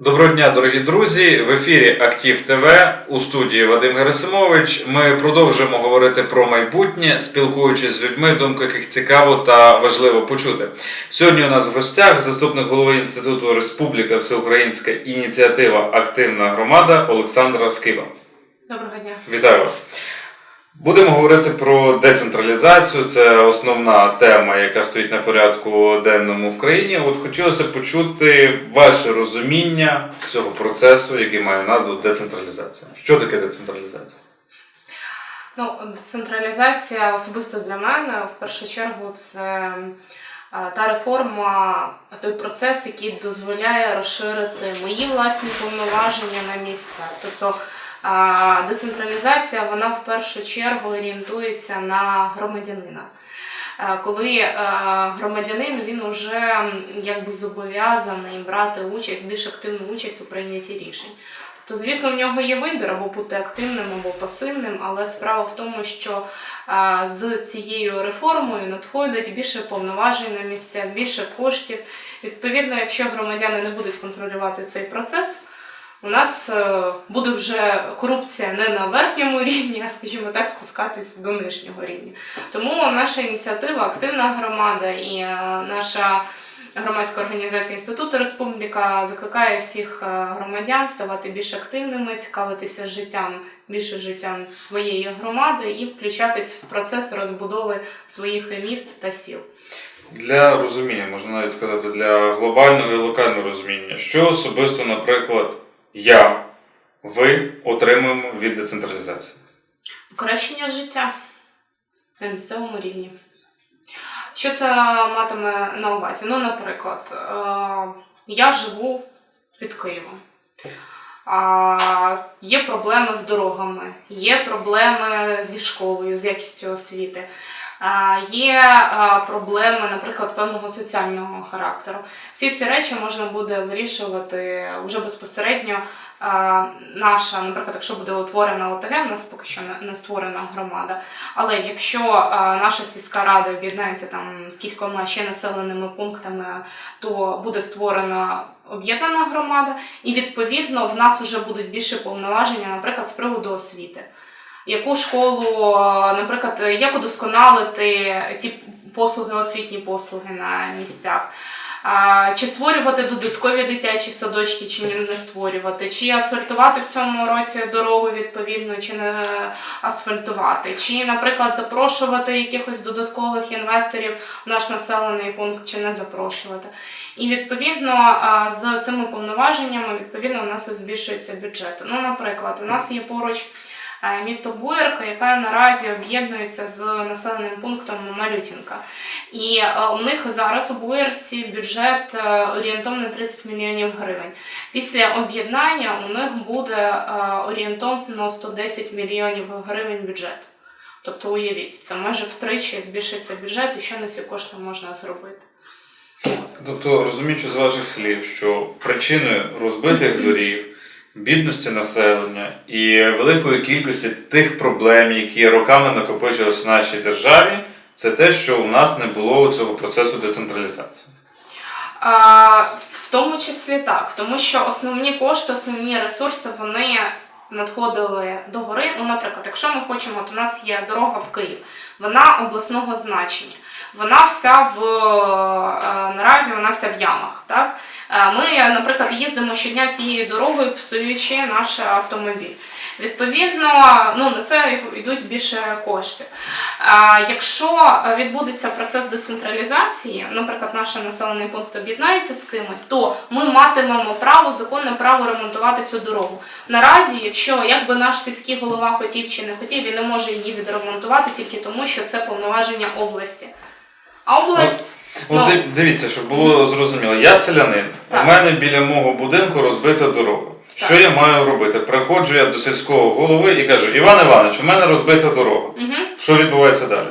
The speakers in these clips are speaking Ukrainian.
Доброго дня, дорогі друзі! В ефірі Актив ТВ у студії Вадим Герасимович. Ми продовжуємо говорити про майбутнє, спілкуючись з людьми, думку яких цікаво та важливо почути. Сьогодні у нас в гостях заступник голови Інституту Республіка Всеукраїнська ініціатива Активна громада Олександра Скиба. Доброго дня. Вітаю вас! Будемо говорити про децентралізацію. Це основна тема, яка стоїть на порядку денному в країні. От хотілося почути ваше розуміння цього процесу, який має назву децентралізація. Що таке децентралізація? Ну, децентралізація особисто для мене в першу чергу це е, та реформа, той процес, який дозволяє розширити мої власні повноваження на місця. Тобто децентралізація вона в першу чергу орієнтується на громадянина. Е, Коли е, громадянин він вже якби зобов'язаний брати участь, більш активну участь у прийнятті рішень. То, звісно, в нього є вибір або бути активним, або пасивним, але справа в тому, що а, з цією реформою надходить більше повноважень на місця, більше коштів. Відповідно, якщо громадяни не будуть контролювати цей процес, у нас е, буде вже корупція не на верхньому рівні, а скажімо так, спускатись до нижнього рівня. Тому наша ініціатива Активна громада і е, наша громадська організація Інституту Республіка закликає всіх е, громадян ставати більш активними, цікавитися життям, більше життям своєї громади і включатись в процес розбудови своїх міст та сіл. Для розуміння, можна навіть сказати, для глобального і локального розуміння, що особисто, наприклад, я, ви отримуємо від децентралізації. Покращення життя на місцевому рівні. Що це матиме на увазі? Ну, наприклад, е, я живу під Києвом. А, є проблеми з дорогами, є проблеми зі школою, з якістю освіти. Є проблеми, наприклад, певного соціального характеру. Ці всі речі можна буде вирішувати вже безпосередньо. Наша, наприклад, якщо буде утворена ОТГ, в нас поки що не створена громада. Але якщо наша сільська рада об'єднається там з кількома ще населеними пунктами, то буде створена об'єднана громада, і відповідно в нас вже будуть більше повноваження, наприклад, з приводу освіти. Яку школу, наприклад, як удосконалити ті послуги, освітні послуги на місцях. Чи створювати додаткові дитячі садочки, чи не створювати, чи асфальтувати в цьому році дорогу відповідно, чи не асфальтувати, чи, наприклад, запрошувати якихось додаткових інвесторів в наш населений пункт, чи не запрошувати. І відповідно з цими повноваженнями відповідно у нас збільшується бюджет. Ну, наприклад, у нас є поруч е, місто Буєрка, яке наразі об'єднується з населеним пунктом Малютінка. І е, у них зараз у Буєрці бюджет е, орієнтовно 30 мільйонів гривень. Після об'єднання у них буде е, орієнтовно 110 мільйонів гривень бюджет. Тобто уявіть, це майже втричі збільшиться бюджет, і що на ці кошти можна зробити. Тобто, розуміючи з ваших слів, що причиною розбитих доріг, бідності населення і великої кількості тих проблем, які роками накопичувалися в нашій державі, це те, що у нас не було цього процесу децентралізації. А, в тому числі так, тому що основні кошти, основні ресурси вони надходили до гори. Ну, наприклад, якщо ми хочемо, то у нас є дорога в Київ, вона обласного значення. Вона вся в е, наразі вона вся в ямах. Так? Е, Ми, наприклад, їздимо щодня цією дорогою, псуючи наш автомобіль. Відповідно, ну на це йдуть більше коштів. А якщо відбудеться процес децентралізації, наприклад, наш населений пункт об'єднається з кимось, то ми матимемо право, законне право ремонтувати цю дорогу. Наразі, якщо як би наш сільський голова хотів чи не хотів, він не може її відремонтувати тільки тому, що це повноваження області. А область От Ну. дивіться, щоб було зрозуміло, я селянин, Так. у мене біля мого будинку розбита дорога. Що я маю робити? Приходжу я до сільського голови і кажу: Іван Іванович, у мене розбита дорога. угу. Що відбувається далі?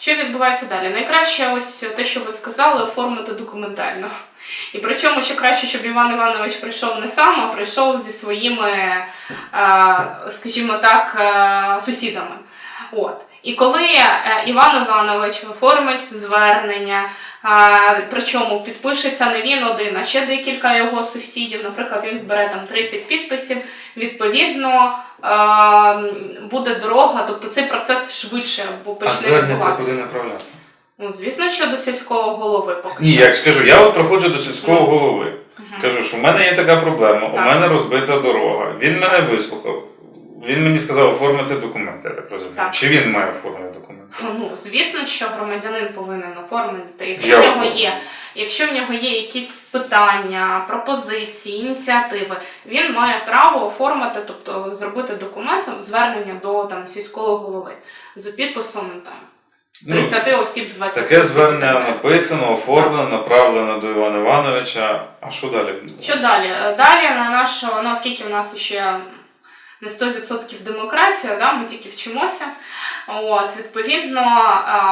Що відбувається далі? Найкраще ось те, що ви сказали, оформити документально. І причому ще краще, щоб Іван Іванович прийшов не сам, а прийшов зі своїми, е, скажімо так, е, сусідами. От. І коли е, Іван Іванович оформить звернення, причому підпишеться не він один, а ще декілька його сусідів. Наприклад, він збере там 30 підписів. Відповідно, буде дорога, тобто цей процес швидше А почне звернення це куди направляти? Ну, звісно, що до сільського голови поки Ні, що. як скажу, я от проходжу до сільського Ну. голови. Кажу, що в мене є така проблема, у Так. мене розбита дорога. Він мене вислухав. Він мені сказав оформити документи, я так розумію. Так. Чи він має оформити документи? Ну, звісно, що громадянин повинен оформити. Якщо Я в нього оформлю. є, якщо в нього є якісь питання, пропозиції, ініціативи, він має право оформити, тобто зробити документом звернення до там сільського голови за підписом там Ну, 30 осіб 20 Таке осіб звернення так написано, оформлено, направлено до Івана Івановича. А що далі? Що далі? Далі на нашу, ну оскільки в нас ще не 100% демократія, да, ми тільки вчимося. От, відповідно,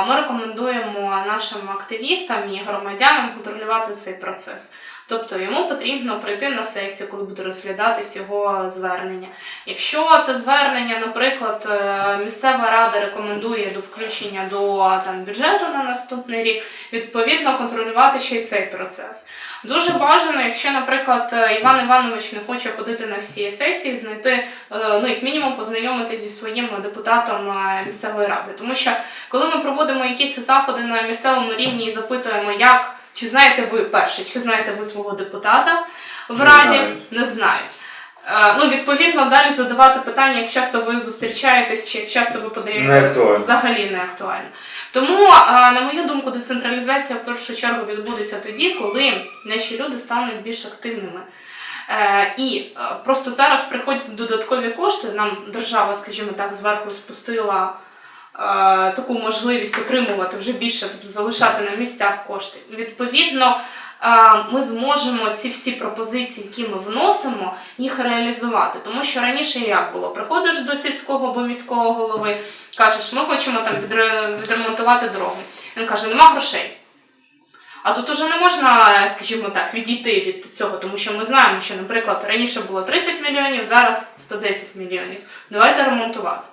ми рекомендуємо нашим активістам і громадянам контролювати цей процес. Тобто йому потрібно прийти на сесію, коли буде розглядатись його звернення. Якщо це звернення, наприклад, е, місцева рада рекомендує до включення до там, бюджету на наступний рік, відповідно контролювати ще й цей процес. Дуже бажано, якщо, наприклад, е, Іван Іванович не хоче ходити на всі сесії, знайти, е, ну як мінімум, познайомитися зі своїм депутатом е, місцевої ради. Тому що коли ми проводимо якісь заходи на місцевому рівні і запитуємо, як чи знаєте ви перше, чи знаєте ви свого депутата в раді, не знають. Е, Ну, відповідно, далі задавати питання, як часто ви зустрічаєтесь, чи як часто ви подаєте Не актуально. взагалі не актуально. Тому, на мою думку, децентралізація в першу чергу відбудеться тоді, коли наші люди стануть більш активними. Е, і е, просто зараз приходять додаткові кошти. Нам держава, скажімо так, зверху спустила е, таку можливість отримувати вже більше, тобто залишати на місцях кошти. Відповідно, е, ми зможемо ці всі пропозиції, які ми вносимо, їх реалізувати. Тому що раніше як було? Приходиш до сільського або міського голови, кажеш, ми хочемо там відремонтувати дорогу. Він каже, нема грошей. А тут уже не можна, скажімо так, відійти від цього, тому що ми знаємо, що, наприклад, раніше було 30 мільйонів, зараз 110 мільйонів. Давайте ремонтувати.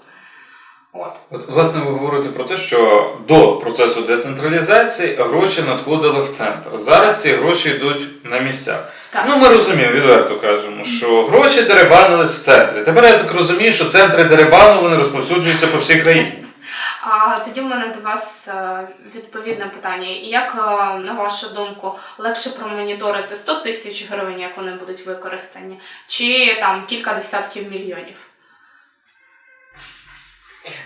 От. От, власне, ви говорите про те, що до процесу децентралізації гроші надходили в центр. Зараз ці гроші йдуть на місця. Так. Ну, ми розуміємо, відверто кажемо, що гроші деребанились в центрі. Тепер я так розумію, що центри деребану вони розповсюджуються по всій країні. А тоді в мене до вас е, відповідне питання. Як, е, на вашу думку, легше промоніторити 100 тисяч гривень, як вони будуть використані, чи там кілька десятків мільйонів?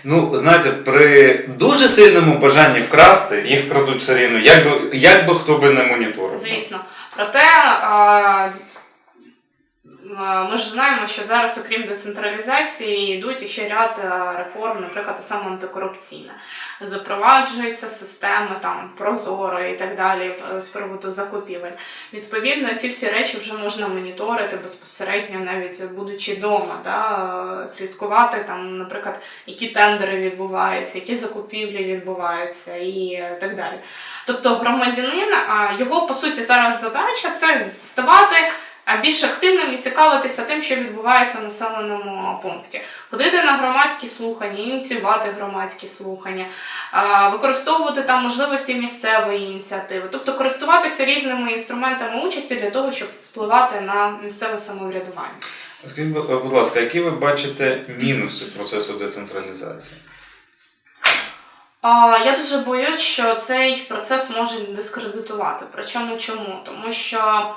Ну, знаєте, при дуже сильному бажанні вкрасти, їх крадуть все рівно, як би, як би хто би не моніторив. Звісно. Проте а, ми ж знаємо, що зараз, окрім децентралізації, йдуть ще ряд реформ, наприклад, саме антикорупційна. Запроваджуються системи там прозоро і так далі е, з приводу закупівель. Відповідно, ці всі речі вже можна моніторити безпосередньо, навіть будучи вдома, да, слідкувати там, наприклад, які тендери відбуваються, які закупівлі відбуваються і е, так далі. Тобто громадянин, його по суті зараз задача це ставати більш активним і цікавитися тим, що відбувається в населеному пункті, ходити на громадські слухання, ініціювати громадські слухання, використовувати там можливості місцевої ініціативи, тобто користуватися різними інструментами участі для того, щоб впливати на місцеве самоврядування. Скажіть, будь ласка, які ви бачите мінуси процесу децентралізації? Я дуже боюсь, що цей процес може дискредитувати. Причому чому? Тому що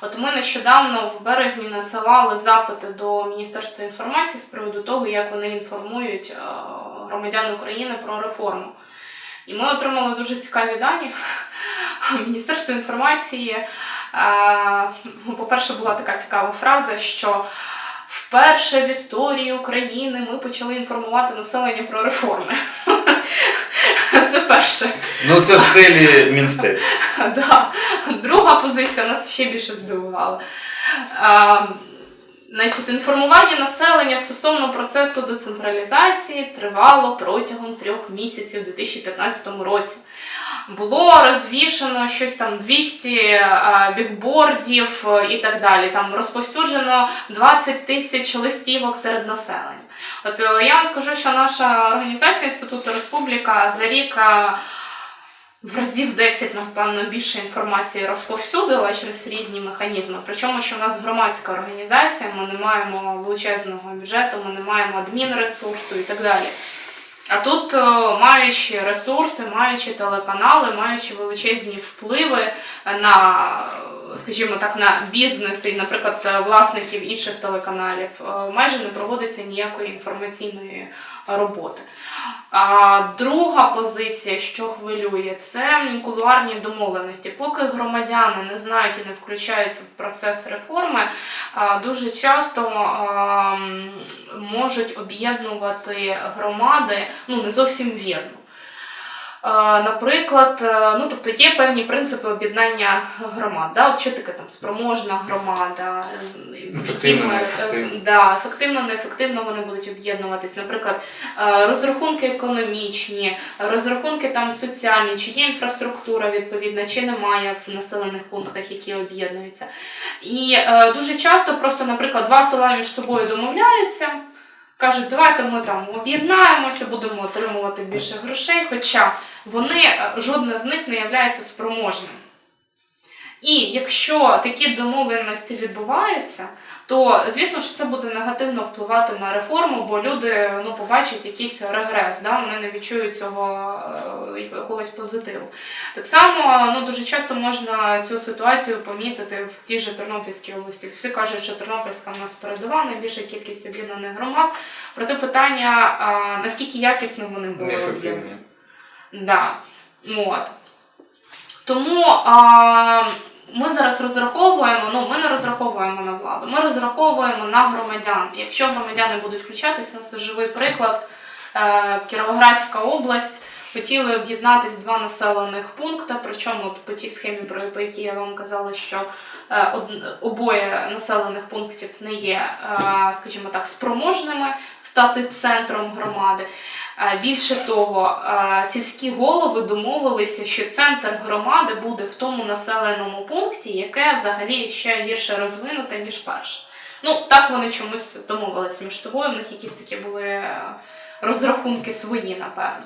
от ми нещодавно в березні надсилали запити до Міністерства інформації з приводу того, як вони інформують е, громадян України про реформу. І ми отримали дуже цікаві дані. Міністерство інформації, е, ну, по-перше, була така цікава фраза, що вперше в історії України ми почали інформувати населення про реформи. Це перше. Ну, це в стилі Мінстець. Да. Друга позиція нас ще більше здивувала. А, значить, інформування населення стосовно процесу децентралізації тривало протягом трьох місяців у 2015 році. Було розвішено щось там 200 бікбордів е, і так далі. Там розповсюджено 20 тисяч листівок серед населення. От е, я вам скажу, що наша організація Інституту Республіка за рік в разів 10, напевно, більше інформації розповсюдила через різні механізми. Причому, що в нас громадська організація, ми не маємо величезного бюджету, ми не маємо адмінресурсу і так далі. А тут, е, маючи ресурси, маючи телеканали, маючи величезні впливи на, скажімо так, на бізнес і, наприклад, власників інших телеканалів, е, майже не проводиться ніякої інформаційної роботи. А друга позиція, що хвилює, це кулуарні домовленості. Поки громадяни не знають і не включаються в процес реформи, дуже часто можуть об'єднувати громади ну не зовсім вірно. Наприклад, е, ну тобто є певні принципи об'єднання громад. Да? От що таке там спроможна громада, е, Ефективно, неефективно. Да, ефективно, неефективно вони будуть об'єднуватись. Наприклад, е, розрахунки економічні, розрахунки там соціальні, чи є інфраструктура відповідна, чи немає в населених пунктах, які об'єднуються. І е, дуже часто просто, наприклад, два села між собою домовляються. Кажуть, давайте ми там об'єднаємося, будемо отримувати більше грошей, хоча вони, жодна жодне з них не є спроможним. І якщо такі домовленості відбуваються, то звісно ж це буде негативно впливати на реформу, бо люди ну, побачать якийсь регрес, да? вони не відчують цього е, якогось позитиву. Так само ну, дуже часто можна цю ситуацію помітити в тій же Тернопільській області. Всі кажуть, що Тернопільська в нас передова, найбільша кількість об'єднаних громад. Проте питання, а, наскільки якісно вони були об'єднані. Да. От. Тому а, ми зараз розраховуємо, ну ми не розраховуємо на владу, ми розраховуємо на громадян. Якщо громадяни будуть включатись, у нас живий приклад. Е, Кіровоградська область хотіли об'єднатись два населених пункти, причому от по тій схемі, про по якій я вам казала, що е, обоє населених пунктів не є, е, скажімо так, спроможними стати центром громади. Більше того, сільські голови домовилися, що центр громади буде в тому населеному пункті, яке взагалі ще гірше розвинуте, ніж перше. Ну, так вони чомусь домовились між собою, в них якісь такі були е, розрахунки свої, напевно.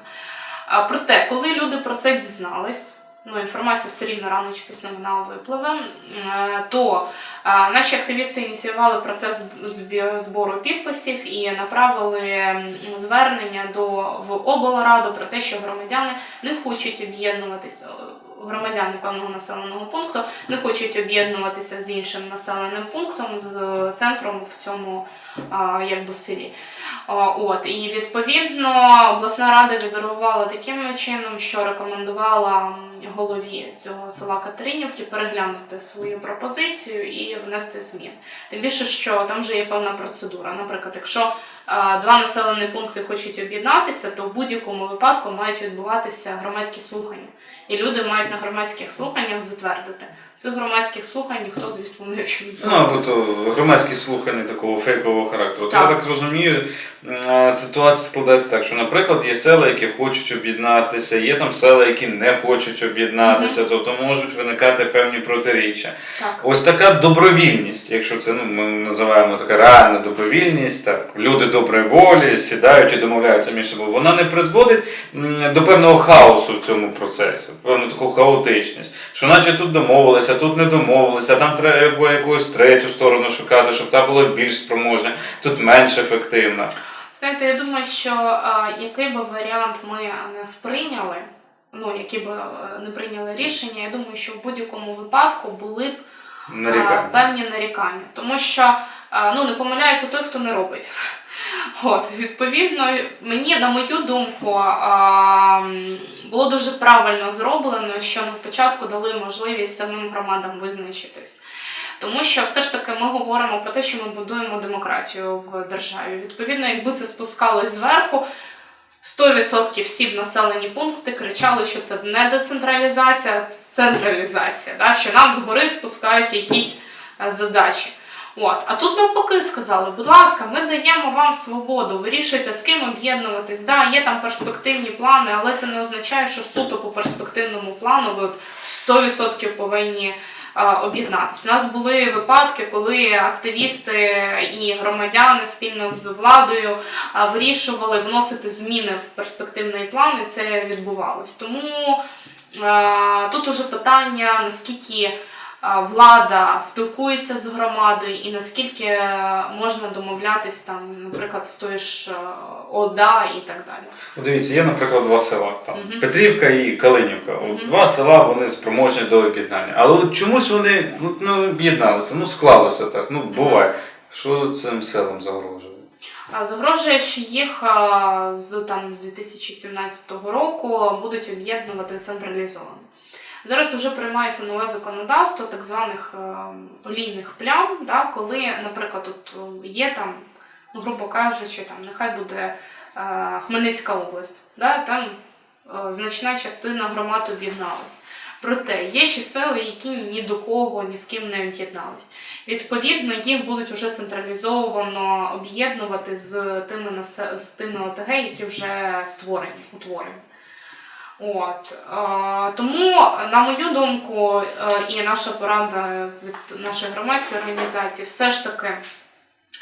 Проте, коли люди про це дізнались, ну інформація все рівно рано чи пізно вона випливе, е, то е, наші активісти ініціювали процес збору підписів і направили звернення до в облраду про те, що громадяни не хочуть об'єднуватися. Громадяни певного населеного пункту не хочуть об'єднуватися з іншим населеним пунктом, з центром в цьому якби селі. От і відповідно обласна рада відреагувала таким чином, що рекомендувала голові цього села Катеринівки переглянути свою пропозицію і внести змін. Тим більше, що там вже є певна процедура. Наприклад, якщо два населені пункти хочуть об'єднатися, то в будь-якому випадку мають відбуватися громадські слухання. І люди мають на громадських слуханнях затвердити. Цих громадських слухань ніхто, звісно, не чує. Ну, або то громадські слухання такого фейкового характеру. То я Так. так розумію, ситуація складається так, що, наприклад, є села, які хочуть об'єднатися, є там села, які не хочуть об'єднатися, тобто можуть виникати певні протиріччя. Так. Ось така добровільність, якщо це ну, ми називаємо така реальна добровільність, так, люди доброї волі сідають і домовляються між собою, вона не призводить до певного хаосу в цьому процесі, певну таку хаотичність. Що наче тут домовилися, тут не домовилися, там треба якусь третю сторону шукати, щоб та була більш спроможна, тут менш ефективна. Знаєте, я думаю, що а, який би варіант ми не сприйняли, ну які б не прийняли рішення, я думаю, що в будь-якому випадку були б а, певні нарікання, тому що а, ну не помиляється той, хто не робить. От, відповідно, мені, на мою думку, було дуже правильно зроблено, що на початку дали можливість самим громадам визначитись. Тому що все ж таки ми говоримо про те, що ми будуємо демократію в державі. Відповідно, якби це спускалось зверху, 100% всі б населені пункти кричали, що це не децентралізація, а централізація, да? що нам згори спускають якісь задачі. От. А тут навпаки сказали, будь ласка, ми даємо вам свободу, вирішуйте, з ким об'єднуватись. Да, є там перспективні плани, але це не означає, що суто по перспективному плану ви от 100% повинні об'єднатися. У нас були випадки, коли активісти і громадяни спільно з владою вирішували вносити зміни в перспективний план, і це відбувалось. Тому Тут уже питання, наскільки влада спілкується з громадою і наскільки можна домовлятись там, наприклад, з тою ж е, ОДА і так далі. От Дивіться, є, наприклад, два села там Мгм. Петрівка і Калинівка. От. Два села вони спроможні до об'єднання. Але от чомусь вони ну, ну, об'єдналися, ну склалося так. Ну буває. Що цим селам загрожує? Загрожує, що їх з там з 2017 року будуть об'єднувати централізовано. Зараз вже приймається нове законодавство так званих е, олійних плям, да, коли, наприклад, от е, є там, ну, грубо кажучи, там нехай буде е, Хмельницька область, да, там е, значна частина громад об'єдналась. Проте є ще села, які ні до кого, ні з ким не об'єднались. Відповідно, їх будуть вже централізовано об'єднувати з тими з тими ОТГ, які вже створені, утворені. От е, тому, на мою думку, е, і наша порада від нашої громадської організації все ж таки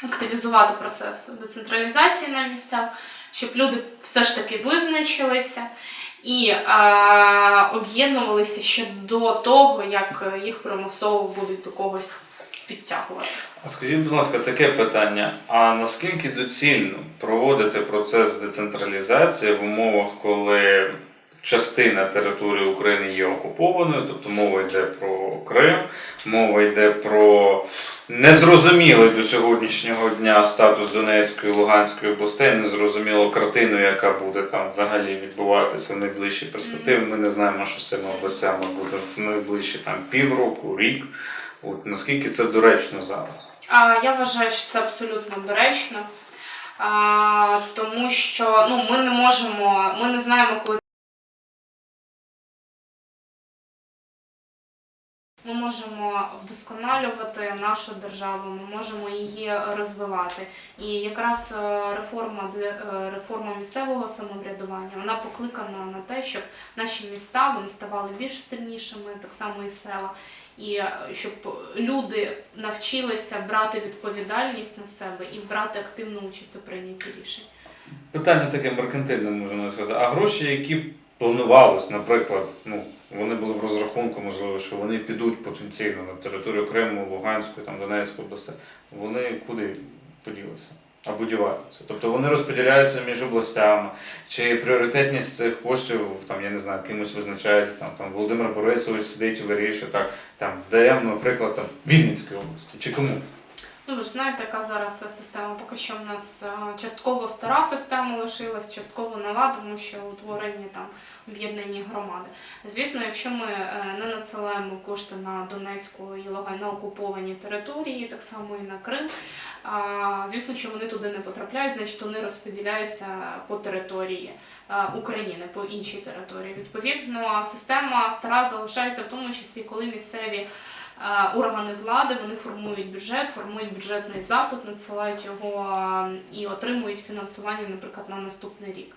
активізувати процес децентралізації на місцях, щоб люди все ж таки визначилися і е, об'єднувалися ще до того, як їх примусово будуть до когось підтягувати. А скажіть, будь ласка, таке питання: а наскільки доцільно проводити процес децентралізації в умовах, коли частина території України є окупованою, тобто мова йде про Крим, мова йде про незрозумілий до сьогоднішнього дня статус Донецької і Луганської областей, незрозуміло картину, яка буде там взагалі відбуватися в найближчій перспективі. Ми не знаємо, що з цими областями буде в найближчі там півроку, рік. От наскільки це доречно зараз? А, я вважаю, що це абсолютно доречно, а, тому що ну, ми не можемо, ми не знаємо, коли. Ми можемо вдосконалювати нашу державу, ми можемо її розвивати. І якраз е, реформа е, реформа місцевого самоврядування вона покликана на те, щоб наші міста вони ставали більш сильнішими, так само і села, і е, щоб люди навчилися брати відповідальність на себе і брати активну участь у прийнятті рішень. Питання таке меркантильне, можна сказати. А гроші, які планувалось, наприклад, ну вони були в розрахунку, можливо, що вони підуть потенційно на територію Криму, Луганської, там Донецької області, вони куди поділися? Або діваються. Тобто вони розподіляються між областями, чи пріоритетність цих коштів, там, я не знаю, кимось визначається, там, там Володимир Борисович сидить і вирішує, так, там, даємо, наприклад, там, Вінницької області, чи кому? Ну, ви ж знаєте, яка зараз система. Поки що в нас е, частково стара система лишилась, частково нова, тому що утворені там об'єднані громади. Звісно, якщо ми е, не надсилаємо кошти на Донецьку і Луган на окуповані території, так само і на Крим. Звісно, що вони туди не потрапляють, значить вони розподіляються по території е, України, по іншій території. Відповідно, система стара залишається в тому числі, коли місцеві органи влади вони формують бюджет, формують бюджетний запит, надсилають його е, і отримують фінансування, наприклад, на наступний рік.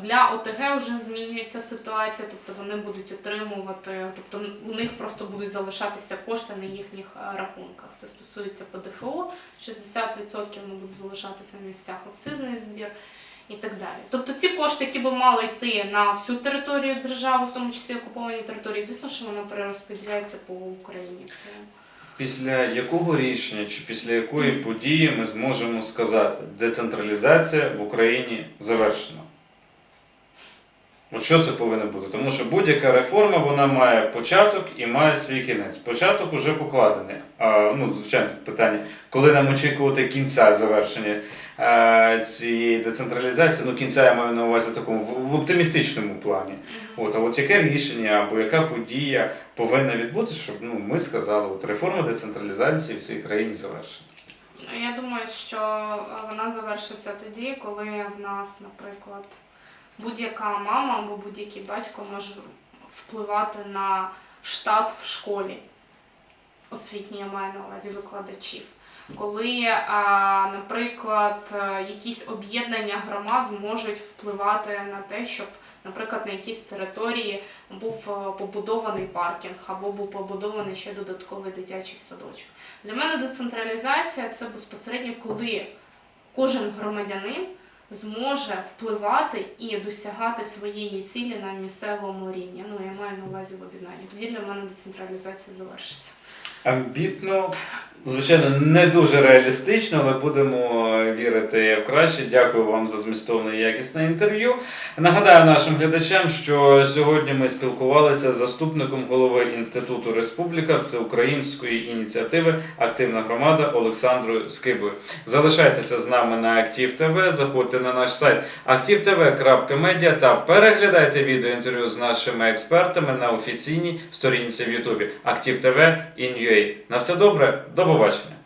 Для ОТГ вже змінюється ситуація, тобто вони будуть отримувати, тобто у них просто будуть залишатися кошти на їхніх е, рахунках. Це стосується ПДФО, 60% вони будуть залишатися на місцях акцизний збір і так далі. Тобто ці кошти, які би мали йти на всю територію держави, в тому числі окуповані території, звісно, що воно перерозподіляється по Україні цілому. Після якого рішення чи після якої події ми зможемо сказати, децентралізація в Україні завершена? От що це повинно бути? Тому що будь-яка реформа вона має початок і має свій кінець. Початок уже покладений. А, ну, звичайно, питання, коли нам очікувати кінця завершення е, цієї децентралізації, ну кінця я маю на увазі такому в, в оптимістичному плані. От, а от яке рішення або яка подія повинна відбутися, щоб ну, ми сказали, от реформа децентралізації в цій країні завершена. Ну, Я думаю, що вона завершиться тоді, коли в нас, наприклад, будь-яка мама або будь-який батько може впливати на штат в школі. Освітній я маю на увазі викладачів. Коли, наприклад, е, якісь об'єднання громад зможуть впливати на те, щоб, наприклад, на якійсь території був е, побудований паркінг або був побудований ще додатковий дитячий садочок. Для мене децентралізація це безпосередньо, коли кожен громадянин зможе впливати і досягати своєї цілі на місцевому рівні. Ну, я маю на увазі в. Тоді для мене децентралізація завершиться. Амбітно, звичайно, не дуже реалістично, але будемо вірити в краще. Дякую вам за змістовне і якісне інтерв'ю. Нагадаю нашим глядачам, що сьогодні ми спілкувалися з заступником голови Інституту Республіка Всеукраїнської ініціативи Активна громада Олександрою Скибою. Залишайтеся з нами на Актив ТВ, заходьте на наш сайт aktivtv.media та переглядайте відеоінтерв'ю з нашими експертами на офіційній сторінці в Ютубі Актив ТВ UA. На все добре, до побачення.